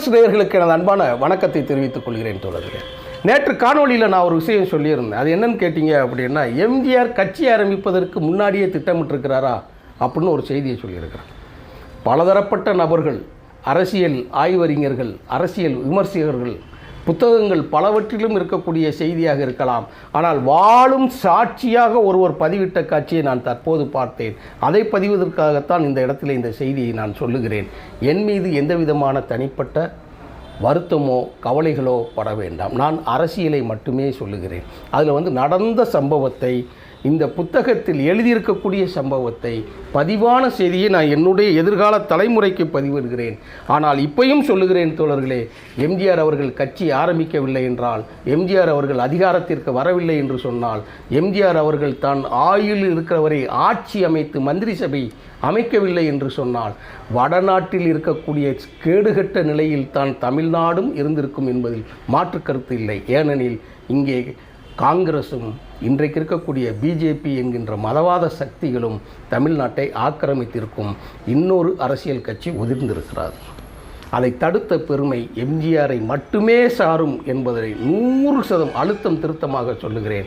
MS நேயர்களுக்கு எனது அன்பான வணக்கத்தை தெரிவித்துக் கொள்கிறேன் தொடர்கிறேன் நேற்று காணொலியில் நான் ஒரு விஷயம் சொல்லியிருந்தேன். அது என்னன்னு கேட்டிங்க அப்படின்னா எம்ஜிஆர் கட்சி ஆரம்பிப்பதற்கு முன்னாடியே திட்டமிட்டிருக்கிறாரா அப்படின்னு ஒரு செய்தியை சொல்லியிருக்கிறேன் பலதரப்பட்ட நபர்கள் அரசியல் ஆய்வறிஞர்கள் அரசியல் விமர்சகர்கள் புத்தகங்கள் பலவற்றிலும் இருக்கக்கூடிய செய்தியாக இருக்கலாம். ஆனால் வாழும் சாட்சியாக ஒருவர் பதிவிட்ட காட்சியை நான் தற்போது பார்த்தேன். அதை பதிவதற்காகத்தான் இந்த இடத்துல இந்த செய்தியை நான் சொல்லுகிறேன். என் மீது எந்த விதமான தனிப்பட்ட வருத்தமோ கவலைகளோ பட வேண்டாம். நான் அரசியலை மட்டுமே சொல்லுகிறேன். அதில் வந்து நடந்த சம்பவத்தை இந்த புத்தகத்தில் எழுதியிருக்கக்கூடிய சம்பவத்தை பதிவான செய்தியை நான் என்னுடைய எதிர்கால தலைமுறைக்கு பதிவிடுகிறேன். ஆனால் இப்பையும் சொல்லுகிறேன் தோழர்களே எம்ஜிஆர் அவர்கள் கட்சி ஆரம்பிக்கவில்லை என்றால் எம்ஜிஆர் அவர்கள் அதிகாரத்திற்கு வரவில்லை என்று சொன்னால் எம்ஜிஆர் அவர்கள் தான் ஆயுள் இருக்கிறவரை ஆட்சி அமைத்து மந்திரி சபை அமைக்கவில்லை என்று சொன்னால் வடநாட்டில் இருக்கக்கூடிய கேடுகட்ட நிலையில் தான் தமிழ்நாடும் இருந்திருக்கும் என்பதில் மாற்று கருத்து இல்லை. ஏனெனில் இங்கே காங்கிரஸும் இன்றைக்கு இருக்கக்கூடிய பிஜேபி என்கின்ற மதவாத சக்திகளும் தமிழ்நாட்டை ஆக்கிரமித்திருக்கும் இன்னொரு அரசியல் கட்சி உதிர்ந்திருக்கிறது அதை தடுத்த பெருமை எம்ஜிஆரை மட்டுமே சாரும் என்பதை நூறு சதம் அழுத்தம் திருத்தமாக சொல்லுகிறேன்.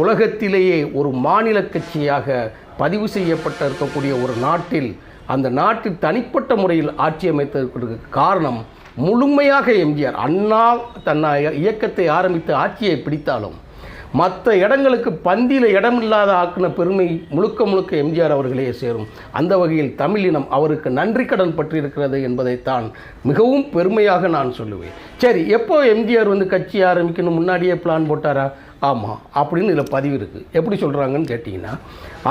உலகத்திலேயே ஒரு மாநில கட்சியாக பதிவு செய்யப்பட்ட இருக்கக்கூடிய ஒரு நாட்டில் அந்த நாட்டில் தனிப்பட்ட முறையில் ஆட்சி அமைத்ததற்கு காரணம் முழுமையாக எம்ஜிஆர். அண்ணா தன்னை இயக்கத்தை ஆரம்பித்து ஆட்சியை பிடித்தாலும் மற்ற இடங்களுக்கு பந்தியில் இடமில்லாத ஆக்கின பெருமை முழுக்க முழுக்க எம்ஜிஆர் அவர்களே சேரும். அந்த வகையில் தமிழினம் அவருக்கு நன்றி கடன் பற்றியிருக்கிறது என்பதைத்தான் மிகவும் பெருமையாக நான் சொல்லுவேன். சரி எப்போ எம்ஜிஆர் வந்து கட்சி ஆரம்பிக்கணும் முன்னாடியே பிளான் போட்டாரா? ஆமாம் அப்படின்னு இதில் பதிவு இருக்குது எப்படி சொல்கிறாங்கன்னு கேட்டிங்கன்னா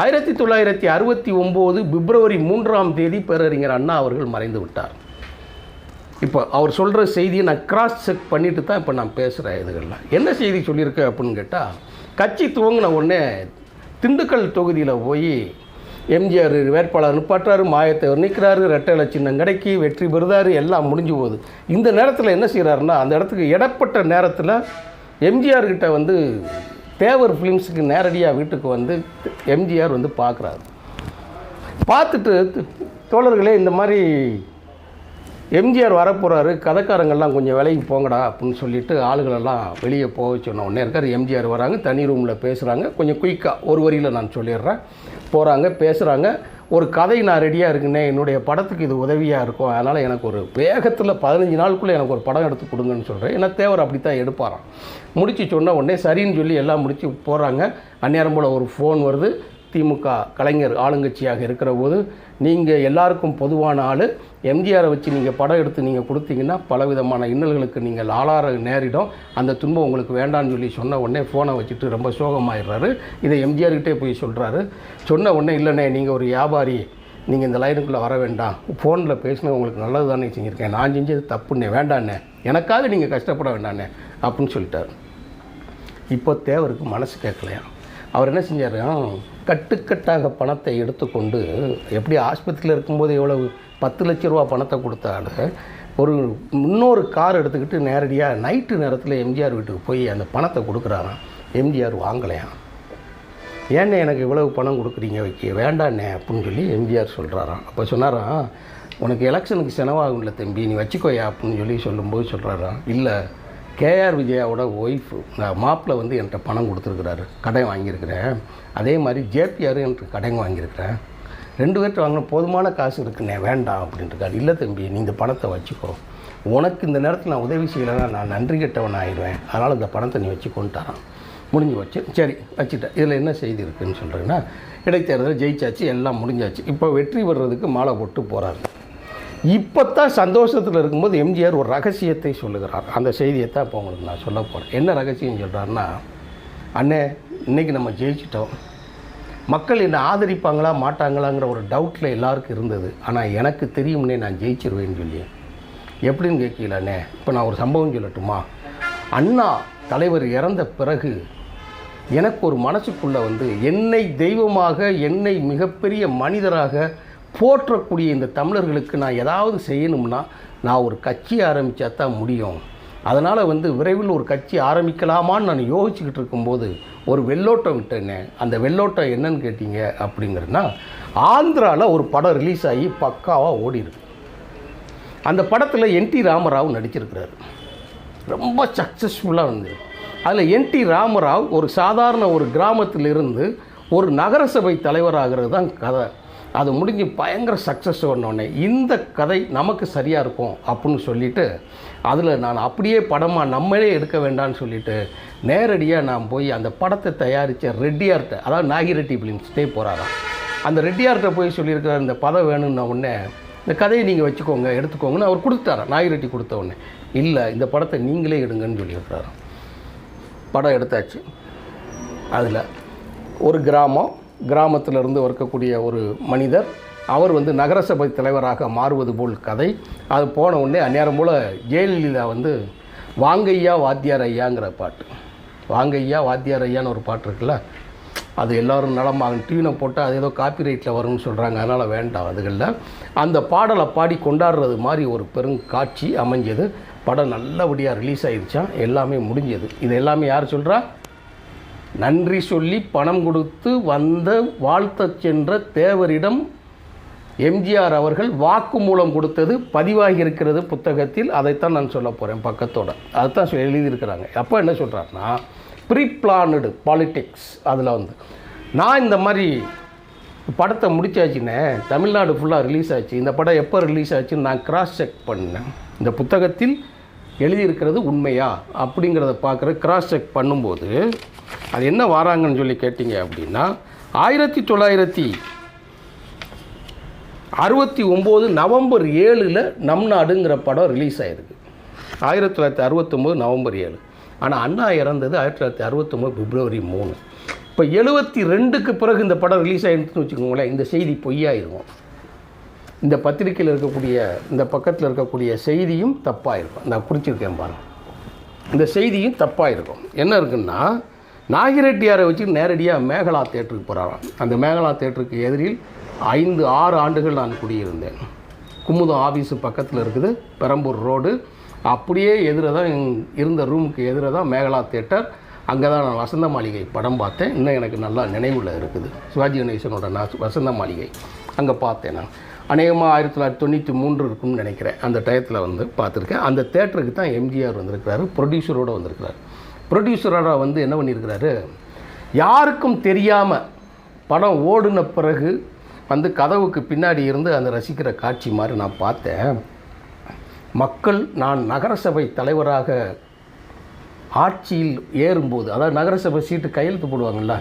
ஆயிரத்தி தொள்ளாயிரத்தி அறுபத்தி ஒம்பது பிப்ரவரி மூன்றாம் தேதி பேரறிஞர் அண்ணா அவர்கள் மறைந்து விட்டார். இப்போ அவர் சொல்கிற செய்தியை நான் கிராஸ் செக் பண்ணிட்டு தான் இப்போ நான் பேசுகிறேன் இதுகள்லாம். என்ன செய்தி சொல்லியிருக்கேன் அப்படின்னு கேட்டால் கட்சி துவங்கின உடனே திண்டுக்கல் தொகுதியில் போய் எம்ஜிஆர் வேட்பாளர் நிப்பாட்டுறாரு மாயத்தவர் நிற்கிறாரு ரெட்டை சின்னம் கிடைக்கி வெற்றி பெறுதாரு எல்லாம் முடிஞ்சு போகுது. இந்த நேரத்தில் என்ன செய்கிறாருன்னா அந்த இடத்துக்கு இடப்பட்ட நேரத்தில் எம்ஜிஆர் கிட்ட வந்து தேவர் ஃபிலிம்ஸுக்கு நேரடியாக வீட்டுக்கு வந்து எம்ஜிஆர் வந்து பார்க்குறாரு பார்த்துட்டு தோழர்களே இந்த மாதிரி எம்ஜிஆர் வரப்போகிறாரு கதைக்காரங்கள்லாம் கொஞ்சம் விலைக்கு போங்கடா அப்படின்னு சொல்லிட்டு ஆளுகளெல்லாம் வெளியே போக சொன்ன உடனே இருக்கார். எம்ஜிஆர் வராங்க தனி ரூமில் பேசுகிறாங்க கொஞ்சம் குயிக்காக ஒரு வரியில் நான் சொல்லிடுறேன். போகிறாங்க பேசுகிறாங்க ஒரு கதை நான் ரெடியாக இருக்குன்னே என்னுடைய படத்துக்கு இது உதவியாக இருக்கும். அதனால் எனக்கு ஒரு வேகத்தில் பதினஞ்சு நாளுக்குள்ளே எனக்கு ஒரு படம் எடுத்து கொடுங்கன்னு சொல்கிறேன் ஏன்னா தேவர் அப்படி தான் எடுப்பாராம். முடித்து சொன்ன உடனே சரின்னு சொல்லி எல்லாம் முடித்து போகிறாங்க அந்நேரம் போல் ஒரு ஃபோன் வருது. திமுக கலைஞர் ஆளுங்கட்சியாக இருக்கிற போது நீங்கள் எல்லாருக்கும் பொதுவான ஆள். எம்ஜிஆரை வச்சு நீங்கள் படம் எடுத்து நீங்கள் கொடுத்தீங்கன்னா பலவிதமான இன்னல்களுக்கு நீங்கள் ஆளார நேரிடும். அந்த துன்பம் உங்களுக்கு வேண்டாம்னு சொல்லி சொன்ன உடனே ஃபோனை வச்சுட்டு ரொம்ப சோகமாயிடுறாரு. இதை எம்ஜிஆர்கிட்டே போய் சொல்கிறாரு சொன்ன உடனே இல்லைண்ணே நீங்கள் ஒரு வியாபாரி. நீங்கள் இந்த லைனுக்குள்ளே வர வேண்டாம். ஃபோனில் பேசினா உங்களுக்கு நல்லது தானே செஞ்சுருக்கேன். நான் செஞ்சது தப்புண்ணே வேண்டாண்ணே. எனக்காக நீங்கள் கஷ்டப்பட வேண்டாண்ணே அப்படின்னு சொல்லிட்டார். இப்போ தேவருக்கு மனசு கேட்கலையா? அவர் என்ன செஞ்சார்? கட்டுக்கட்டாக பணத்தை எடுத்துக்கொண்டு எப்படி ஆஸ்பத்திரியில் இருக்கும்போது எவ்வளவு பத்து லட்ச ரூபா பணத்தை கொடுத்தாலும் ஒரு இன்னொரு கார் எடுத்துக்கிட்டு நேரடியாக நைட்டு நேரத்தில் எம்ஜிஆர் வீட்டுக்கு போய் அந்த பணத்தை கொடுக்குறாராம். எம்ஜிஆர் வாங்கலையாம். ஏண்ணே எனக்கு இவ்வளவு பணம் கொடுக்குறீங்க? வைக்க வேண்டாண்ணே அப்படின்னு சொல்லி எம்ஜிஆர் சொல்கிறாராம் அப்போ சொன்னாராம் உனக்கு எலெக்ஷனுக்கு செலவாகும்ல தம்பி நீ வச்சுக்கோயா அப்படின்னு சொல்லி சொல்லும்போது சொல்கிறாராம் இல்லை கேஆர் விஜயாவோட ஒய்ஃப் மாப்பிள்ளை வந்து என்கிட்ட பணம் கொடுத்துருக்குறாரு. கடன் வாங்கியிருக்கிறேன். அதே மாதிரி ஜேபிஆர் என்கிட்ட கடன் வாங்கியிருக்கிறேன். ரெண்டு பேர்கிட்ட வாங்கின போதுமான காசு இருக்குண்ணே வேண்டாம் அப்படின்ட்டுருக்காரு இல்லை தம்பி நீ இந்த பணத்தை வச்சுக்கோ. உனக்கு இந்த நேரத்தில் நான் உதவி செய்யலைன்னா நான் நன்றி கெட்டவன் ஆயிடுவேன். அதனால் இந்த பணத்தை நீ வச்சுக்கொண்டுட்டாரான் முடிஞ்சு வச்சு சரி வச்சுட்டேன். இதில் என்ன செய்தி இருக்குதுன்னு சொல்கிறேன்னா இடைத்தேர்தல் ஜெயிச்சாச்சு. எல்லாம் முடிஞ்சாச்சு. இப்போ வெற்றி பெறுறதுக்கு மாலை போட்டு போகிறாரு இப்போ தான் சந்தோஷத்தில் இருக்கும்போது எம்ஜிஆர் ஒரு ரகசியத்தை சொல்லுகிறார். அந்த செய்தியை தான் இப்போ உங்களுக்கு நான் சொல்ல போகிறேன் என்ன ரகசியம் சொல்கிறாருன்னா அண்ணே இன்றைக்கி நம்ம ஜெயிச்சிட்டோம். மக்கள் என்னை ஆதரிப்பாங்களா மாட்டாங்களாங்கிற ஒரு டவுட்டில் எல்லாருக்கும் இருந்தது. ஆனால் எனக்கு தெரியும்னே நான் ஜெயிச்சிருவேன்னு சொல்லி எப்படின்னு கேட்கலண்ணே இப்போ நான் ஒரு சம்பவம் சொல்லட்டுமா? அண்ணா தலைவர் இறந்த பிறகு எனக்கு ஒரு மனசுக்குள்ளே வந்து என்னை தெய்வமாக என்னை மிகப்பெரிய மனிதராக போற்றக்கூடிய இந்த தமிழர்களுக்கு நான் ஏதாவது செய்யணும்னா நான் ஒரு கட்சி ஆரம்பித்தா தான் முடியும். அதனால் வந்து விரைவில் ஒரு கட்சி ஆரம்பிக்கலாமான்னு நான் யோசிச்சுக்கிட்டு இருக்கும்போது ஒரு வெள்ளோட்டம் விட்டேனே அந்த வெள்ளோட்டம் என்னன்னு கேட்டீங்க அப்படிங்கிறதுனா ஆந்திராவில் ஒரு படம் ரிலீஸ் ஆகி பக்காவாக ஓடிருக்கு. அந்த படத்தில் என் டி ராமராவ் நடிச்சிருக்கிறார். ரொம்ப சக்ஸஸ்ஃபுல்லாக இருந்தது அதில் என் டி ராமராவ் ஒரு சாதாரண ஒரு கிராமத்திலிருந்து ஒரு நகரசபை தலைவராகிறது தான் கதை. அது முடிஞ்சு பயங்கர சக்ஸஸ் உடனே இந்த கதை நமக்கு சரியாக இருக்கும் அப்படின்னு சொல்லிட்டு அதில் நான் அப்படியே படமாக நம்மளே எடுக்க வேண்டாம்னு சொல்லிட்டு நேரடியாக நான் போய் அந்த படத்தை தயாரித்த ரெட்டியார்கிட்ட அதாவது நாகிரெட்டி ஃபிலிம்ஸ்டே போகிறாராம் அந்த ரெட்டியார்கிட்ட போய் சொல்லியிருக்கிற இந்த பதம் வேணும்னா உடனே இந்த கதையை நீங்கள் வச்சுக்கோங்க எடுத்துக்கோங்கன்னு அவர் கொடுத்தாரா நாகிரெட்டி கொடுத்த உடனே. இல்லை இந்த படத்தை நீங்களே எடுங்கன்னு சொல்லியிருக்கிறாராம். படம் எடுத்தாச்சு. அதில் ஒரு கிராமம் கிராமத்தில் இருந்து இருக்கக்கூடிய ஒரு மனிதர் அவர் வந்து நகரசபை தலைவராக மாறுவது போல் கதை. அது போன உடனே அந்நேரம் போல் ஜெயலலிதா வந்து வாங்கையா வாத்தியார் ஐயாங்கிற பாட்டு. வாங்கையா வாத்தியார் ஐயான்னு ஒரு பாட்டு இருக்குல்ல அது எல்லோரும் நலமாகும் டியூனை போட்டால் அது ஏதோ காப்பி ரைட்டில் வரும்னு சொல்கிறாங்க அதனால் வேண்டாம் அதுகளில் அந்த பாடலை பாடி கொண்டாடுறது மாதிரி ஒரு பெருங்காட்சி அமைஞ்சது. படம் நல்லபடியாக ரிலீஸ் ஆயிடுச்சான் எல்லாமே முடிஞ்சது. இது எல்லாமே யார் சொல்கிறா நன்றி சொல்லி பணம் கொடுத்து வந்த வாழ்த்த சென்ற தேவரிடம் எம்ஜிஆர் அவர்கள் வாக்குமூலம் கொடுத்தது பதிவாகி இருக்கிறது புத்தகத்தில். அதைத்தான் நான் சொல்ல போகிறேன் பக்கத்தோட. அதுதான் சொல்லி எழுதியிருக்கிறாங்க. அப்போ என்ன சொல்கிறாருன்னா ப்ரீ பிளானடு பாலிட்டிக்ஸ் அதில் வந்து நான் இந்த மாதிரி படத்தை முடிச்சாச்சுன்னே தமிழ்நாடு ஃபுல்லாக ரிலீஸ் ஆச்சு. இந்த படம் எப்போ ரிலீஸ் ஆச்சுன்னு நான் கிராஸ் செக் பண்ணேன். இந்த புத்தகத்தில் எழுதியிருக்கிறது உண்மையா அப்படிங்கிறத பார்க்குற கிராஸ் செக் பண்ணும்போது அது என்ன வராங்கன்னு சொல்லி கேட்டிங்க அப்படின்னா ஆயிரத்தி தொள்ளாயிரத்தி அறுபத்தி ஒம்பது நவம்பர் ஏழில் நம் நாடுங்கிற படம் ரிலீஸ் ஆகிருக்கு ஆயிரத்தி தொள்ளாயிரத்தி அறுபத்தொம்போது நவம்பர் ஏழு. ஆனால் அண்ணா இறந்தது ஆயிரத்தி தொள்ளாயிரத்தி அறுபத்தொம்போது பிப்ரவரி மூணு. இப்போ எழுபத்தி ரெண்டுக்கு பிறகு இந்த படம் ரிலீஸ் ஆகிருந்துன்னு வச்சுக்கோங்களேன் இந்த செய்தி பொய்யாயிருக்கும். இந்த பத்திரிக்கையில் இருக்கக்கூடிய இந்த பக்கத்தில் இருக்கக்கூடிய செய்தியும் தப்பாக இருக்கும் நான் குறிச்சிருக்கேன் பாருங்க. இந்த செய்தியும் தப்பாக இருக்கும் என்ன இருக்குன்னா நாகிரெட்டியாரை வச்சு நேரடியாக மேகலா தேட்டருக்கு போகிறாராம் அந்த மேகலா தேட்டருக்கு எதிரில் ஐந்து ஆறு ஆண்டுகள் நான் குடியிருந்தேன். குமுதம் ஆஃபீஸு பக்கத்தில் இருக்குது பெரம்பூர் ரோடு. அப்படியே எதிர தான் இருந்த ரூமுக்கு எதிர தான் மேகலா தேட்டர். அங்கே தான் நான் வசந்த மாளிகை படம் பார்த்தேன். இன்னும் எனக்கு நல்லா நினைவில் இருக்குது. சிவாஜி கணேசனோட நான் வசந்த மாளிகை அங்கே பார்த்தேன் நான். அநேகமாக ஆயிரத்தி தொள்ளாயிரத்தி தொண்ணூற்றி மூன்று இருக்கும்னு நினைக்கிறேன். அந்த டயத்தில் வந்து பார்த்துருக்கேன். அந்த தேட்டருக்கு தான் எம்ஜிஆர் வந்திருக்கிறாரு ப்ரொடியூசரோடு வந்திருக்கிறார். ப்ரொடியூசரோட வந்து என்ன பண்ணியிருக்கிறாரு யாருக்கும் தெரியாமல் படம் ஓடின பிறகு வந்து கதவுக்கு பின்னாடி இருந்து அந்த ரசிக்கிற காட்சி மாதிரி நான் பார்த்தேன். மக்கள் நான் நகரசபை தலைவராக ஆட்சியில் ஏறும்போது அதாவது நகரசபை சீட்டு கையெழுத்து போடுவாங்கள்ல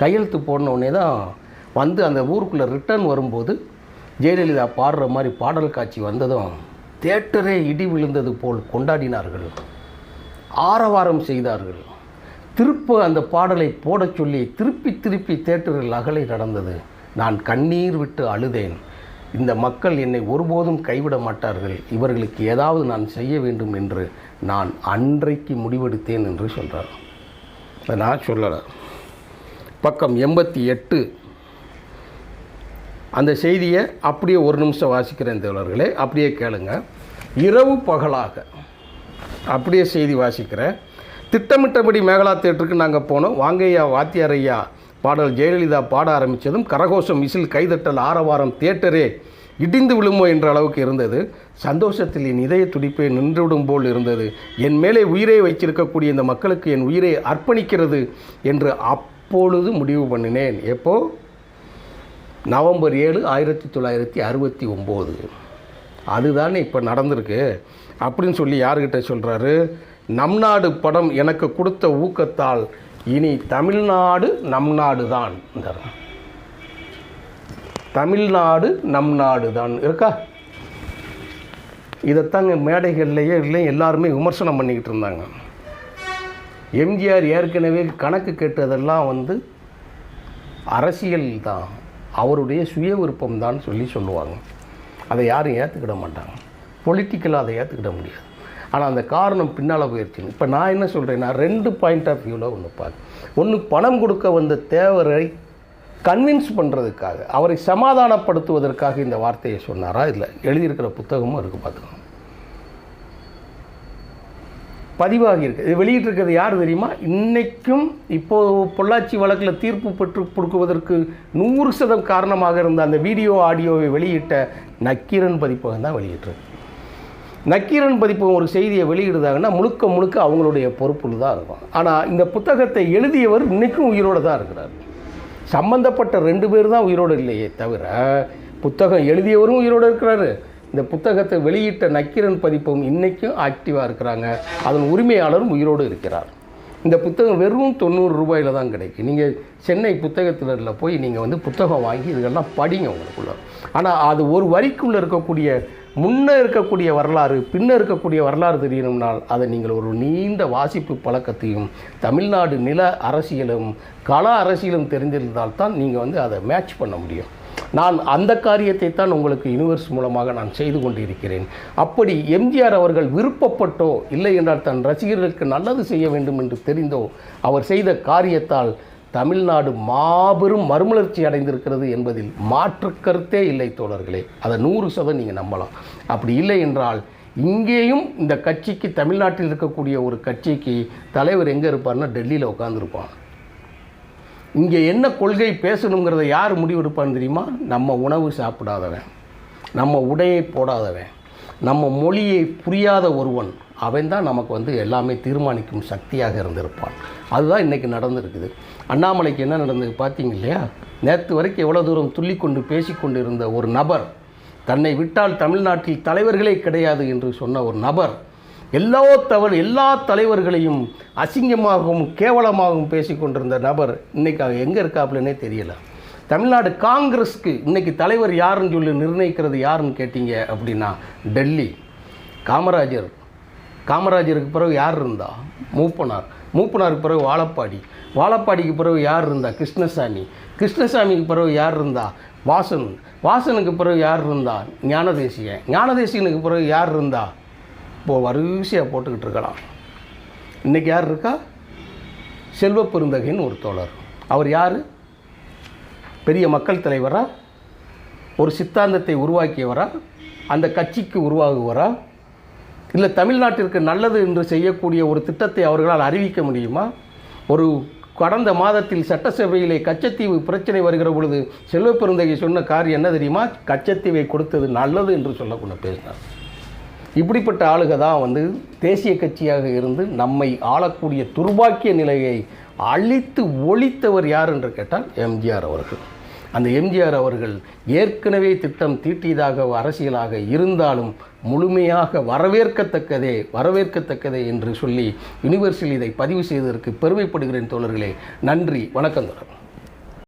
கையெழுத்து போடணுன்னே தான் வந்து அந்த ஊருக்குள்ளே ரிட்டர்ன் வரும்போது ஜெயலலிதா பாடுற மாதிரி பாடல் காட்சி வந்ததும் தேட்டரே இடி விழுந்தது போல் கொண்டாடினார்கள். ஆரவாரம் செய்தார்கள். திருப்ப அந்த பாடலை போடச் சொல்லி திருப்பி திருப்பி தேட்டரில் அகலை நடந்தது. நான் கண்ணீர் விட்டு அழுதேன். இந்த மக்கள் என்னை ஒருபோதும் கைவிட மாட்டார்கள். இவர்களுக்கு ஏதாவது நான் செய்ய வேண்டும் என்று நான் அன்றைக்கு முடிவெடுத்தேன் என்று சொல்கிறார் நான் சொல்லலை. பக்கம் எண்பத்தி எட்டு அந்த செய்தியை அப்படியே ஒரு நிமிஷம் வாசிக்கிறேன் தோழர்களே அப்படியே கேளுங்க. இரவு பகலாக அப்படியே செய்தி வாசிக்கிறேன். திட்டமிட்டபடி மேகலா தேட்டருக்கு நாங்கள் போனோம். வாங்கையா வாத்தியாரையா பாடல் ஜெயலலிதா பாட ஆரம்பித்ததும் கரகோஷம் விசில் கைதட்டல் ஆரவாரம் தியேட்டரே இடிந்து விழுமோ என்ற அளவுக்கு இருந்தது. சந்தோஷத்தில் என் இதய துடிப்பே நின்றுவிடும் போல் இருந்தது. என் மேலே உயிரை வைச்சிருக்கக்கூடிய இந்த மக்களுக்கு என் உயிரை அர்ப்பணிக்கிறது என்று அப்பொழுது முடிவு பண்ணினேன். எப்போ? நவம்பர் ஏழு ஆயிரத்தி தொள்ளாயிரத்தி அறுபத்தி ஒம்பது. அதுதானே இப்போ நடந்திருக்கு. அப்படின்னு சொல்லி யாருக்கிட்ட சொல்கிறாரு நம் நாடு படம் எனக்கு கொடுத்த ஊக்கத்தால் இனி தமிழ்நாடு நம் நாடு தான் தமிழ்நாடு நம் நாடு தான் இருக்கா? இதைத்தாங்க மேடைகள்லையே இல்லை எல்லாருமே விமர்சனம் பண்ணிக்கிட்டு இருந்தாங்க. எம்ஜிஆர் ஏற்கனவே கணக்கு கேட்டதெல்லாம் வந்து அரசியல் தான் அவருடைய சுய விருப்பம் தான் சொல்லி சொல்லுவாங்க. அதை யாரும் ஏற்றுக்கிட மாட்டாங்க. பொலிட்டிக்கலாக அதை ஏற்றுக்கிட முடியாது. ஆனால் அந்த காரணம் பின்னால் போயிடுச்சு இப்போ நான் என்ன சொல்கிறேன்னா ரெண்டு பாயிண்ட் ஆஃப் வியூவில் ஒன்று பார்த்து ஒன்று பணம் கொடுக்க வந்த தேவரை கன்வின்ஸ் பண்ணுறதுக்காக அவரை சமாதானப்படுத்துவதற்காக இந்த வார்த்தையை சொன்னாரா? இல்லை எழுதியிருக்கிற புத்தகமும் இருக்குது பார்த்துக்கோங்க பதிவாகி இருக்கு இது வெளியிட்டிருக்கிறது யார் தெரியுமா? இன்றைக்கும் இப்போது பொள்ளாச்சி வழக்கில் தீர்ப்பு பெற்று கொடுக்குவதற்கு நூறு சதம் காரணமாக இருந்த அந்த வீடியோ ஆடியோவை வெளியிட்ட நக்கீரன் பதிப்பகம் தான் வெளியிட்டிருக்கு. நக்கீரன் பதிப்பகம் ஒரு செய்தியை வெளியிடுதாங்கன்னா முழுக்க முழுக்க அவங்களுடைய பொறுப்பில் தான் இருக்கும். ஆனால் இந்த புத்தகத்தை எழுதியவர் இன்றைக்கும் உயிரோடு தான் இருக்கிறார். சம்பந்தப்பட்ட ரெண்டு பேர் தான் உயிரோடு இல்லையே தவிர புத்தகம் எழுதியவரும் உயிரோடு இருக்கிறாரு. இந்த புத்தகத்தை வெளியிட்ட நக்கீரன் பதிப்பும் இன்னைக்கும் ஆக்டிவாக இருக்கிறாங்க. அதன் உரிமையாளரும் உயிரோடு இருக்கிறார். இந்த புத்தகம் வெறும் தொண்ணூறு ரூபாயில் தான் கிடைக்கும் நீங்கள் சென்னை புத்தகத்தில் போய் நீங்கள் வந்து புத்தகம் வாங்கி இதெல்லாம் படிங்க உங்களுக்குள்ள. ஆனால் அது ஒரு வரிக்குள்ளே இருக்கக்கூடிய முன்ன இருக்கக்கூடிய வரலாறு பின்ன இருக்கக்கூடிய வரலாறு தெரியணும்னால் அதை நீங்கள் ஒரு நீண்ட வாசிப்பு பழக்கத்தையும் தமிழ்நாடு நில அரசியலும் கள அரசியலும் தெரிந்திருந்தால் தான் நீங்கள் வந்து அதை மேட்ச் பண்ண முடியும். நான் அந்த காரியத்தை தான் உங்களுக்கு யூனிவர்ஸ் மூலமாக நான் செய்து கொண்டிருக்கிறேன். அப்படி எம்ஜிஆர் அவர்கள் விருப்பப்பட்டோ இல்லை என்றால் தன் ரசிகர்களுக்கு நல்லது செய்ய வேண்டும் என்று தெரிந்தோ அவர் செய்த காரியத்தால் தமிழ்நாடு மாபெரும் மறுமலர்ச்சி அடைந்திருக்கிறது என்பதில் மாற்று கருத்தே இல்லை தோழர்களே. அதை நூறு சதம் நீங்கள் நம்பலாம். அப்படி இல்லை என்றால் இங்கேயும் இந்த கட்சிக்கு தமிழ்நாட்டில் இருக்கக்கூடிய ஒரு கட்சிக்கு தலைவர் எங்கே இருப்பார்னா டெல்லியில் உட்காந்துருப்பான் இங்கே என்ன கொள்கை பேசணுங்கிறத யார் முடிவெடுப்பான்னு தெரியுமா? நம்ம உணவு சாப்பிடாதவன். நம்ம உடையை போடாதவன். நம்ம மொழியை புரியாத ஒருவன். அவன் தான் நமக்கு வந்து எல்லாமே தீர்மானிக்கும் சக்தியாக இருந்திருப்பான். அதுதான் இன்றைக்கி நடந்திருக்குது. அண்ணாமலைக்கு என்ன நடந்தது பார்த்தீங்க இல்லையா? நேற்று வரைக்கும் எவ்வளோ தூரம் துள்ளிக்கொண்டு பேசிக்கொண்டு இருந்த ஒரு நபர் தன்னை விட்டால் தமிழ்நாட்டில் தலைவர்களே கிடையாது என்று சொன்ன ஒரு நபர் எல்லா தவறு எல்லா தலைவர்களையும் அசிங்கமாகவும் கேவலமாகவும் பேசிக்கொண்டிருந்த நபர் இன்றைக்கி அவர் எங்கே இருக்காப்புலனே தெரியலை. தமிழ்நாடு காங்கிரஸ்க்கு இன்றைக்கி தலைவர் யாருன்னு சொல்லி நிர்ணயிக்கிறது யாருன்னு கேட்டீங்க அப்படின்னா டெல்லி. காமராஜர் காமராஜருக்கு பிறகு யார் இருந்தா? மூப்பனார். மூப்பனாருக்கு பிறகு வாழப்பாடி. வாழப்பாடிக்கு பிறகு யார் இருந்தா? கிருஷ்ணசாமி. கிருஷ்ணசாமிக்கு பிறகு யார் இருந்தா? வாசன். வாசனுக்கு பிறகு யார் இருந்தா? ஞானதேசியன் ஞானதேசியனுக்கு பிறகு யார் இருந்தா? இப்போது வரிசையாக போட்டுக்கிட்டு இருக்கலாம். இன்றைக்கி யார் இருக்கா? செல்வ பெருந்தகைன்னு ஒரு தோழர். அவர் யார்? பெரிய மக்கள் தலைவரா? ஒரு சித்தாந்தத்தை உருவாக்கியவரா? அந்த கட்சிக்கு உருவாகுவரா இல்லை தமிழ்நாட்டிற்கு நல்லது என்று செய்யக்கூடிய ஒரு திட்டத்தை அவர்களால் அறிவிக்க முடியுமா? ஒரு கடந்த மாதத்தில் சட்டசபையிலே கச்சத்தீவு பிரச்சனை வருகிற பொழுது செல்வப்பெருந்தகை சொன்ன காரியம் என்ன தெரியுமா? கச்சத்தீவை கொடுத்தது நல்லது என்று சொல்லக்கூட பேசினார். இப்படிப்பட்ட ஆளுக தான் வந்து தேசிய கட்சியாக இருந்து நம்மை ஆளக்கூடிய துர்பாக்கிய நிலையை அழித்து ஒழித்தவர் யார் என்று கேட்டால் எம்ஜிஆர் அவர்கள். அந்த எம்ஜிஆர் அவர்கள் ஏற்கனவே திட்டம் தீட்டியதாக அரசியலாக இருந்தாலும் முழுமையாக வரவேற்கத்தக்கதே வரவேற்கத்தக்கதே என்று சொல்லி யூனிவர்சில் இதை பதிவு செய்ததற்கு பெருமைப்படுகிறேன் தோழர்களே. நன்றி வணக்கம் தொடரும்